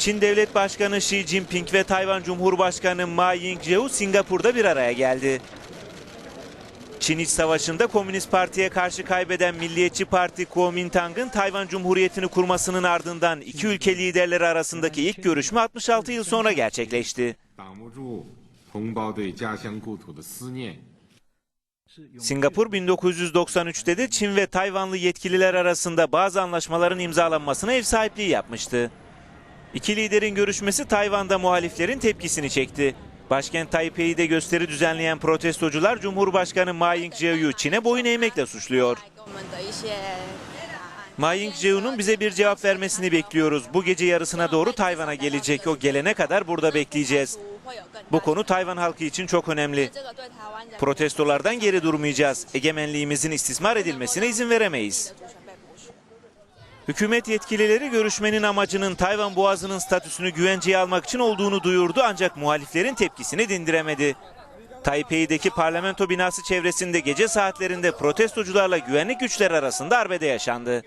Çin Devlet Başkanı Xi Jinping ve Tayvan Cumhurbaşkanı Ma Ying-jeou Singapur'da bir araya geldi. Çin İç Savaşı'nda Komünist Parti'ye karşı kaybeden Milliyetçi Parti Kuomintang'ın Tayvan Cumhuriyeti'ni kurmasının ardından iki ülke liderleri arasındaki ilk görüşme 66 yıl sonra gerçekleşti. Singapur 1993'te de Çin ve Tayvanlı yetkililer arasında bazı anlaşmaların imzalanmasına ev sahipliği yapmıştı. İki liderin görüşmesi Tayvan'da muhaliflerin tepkisini çekti. Başkent Taipei'yi de gösteri düzenleyen protestocular Cumhurbaşkanı Ma Ying-jeou'yu Çin'e boyun eğmekle suçluyor. Ma Ying-jeou'nun bize bir cevap vermesini bekliyoruz. Bu gece yarısına doğru Tayvan'a gelecek. O gelene kadar burada bekleyeceğiz. Bu konu Tayvan halkı için çok önemli. Protestolardan geri durmayacağız. Egemenliğimizin istismar edilmesine izin veremeyiz. Hükümet yetkilileri görüşmenin amacının Tayvan Boğazı'nın statüsünü güvenceye almak için olduğunu duyurdu ancak muhaliflerin tepkisini dindiremedi. Taipei'deki parlamento binası çevresinde gece saatlerinde protestocularla güvenlik güçleri arasında arbede yaşandı.